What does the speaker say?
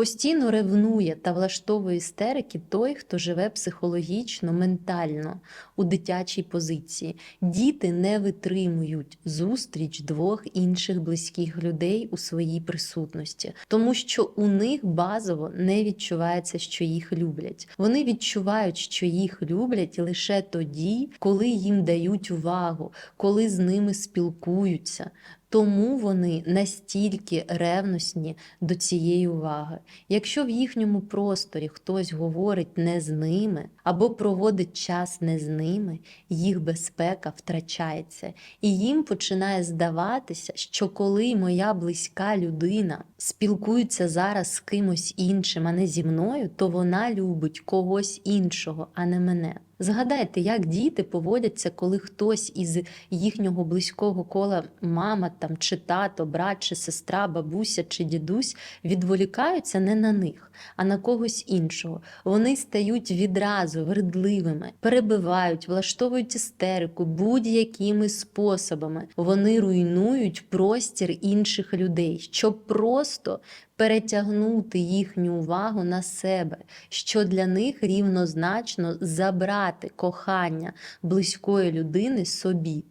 Постійно ревнує та влаштовує істерики той, хто живе психологічно, ментально у дитячій позиції. Діти не витримують зустріч двох інших близьких людей у своїй присутності, тому що у них базово не відчувається, що їх люблять. Вони відчувають, що їх люблять лише тоді, коли їм дають увагу, коли з ними спілкуються. Тому вони настільки ревностні до цієї уваги. Якщо в їхньому просторі хтось говорить не з ними або проводить час не з ними, їх безпека втрачається, і їм починає здаватися, що коли моя близька людина спілкується зараз з кимось іншим, а не зі мною, то вона любить когось іншого, а не мене. Згадайте, як діти поводяться, коли хтось із їхнього близького кола, мама там чи тато, брат чи сестра, бабуся чи дідусь відволікаються не на них, а на когось іншого. Вони стають відразу вердливими, перебивають, влаштовують істерику будь-якими способами. Вони руйнують простір інших людей, щоб просто перетягнути їхню увагу на себе, що для них рівнозначно забрати кохання близької людини собі.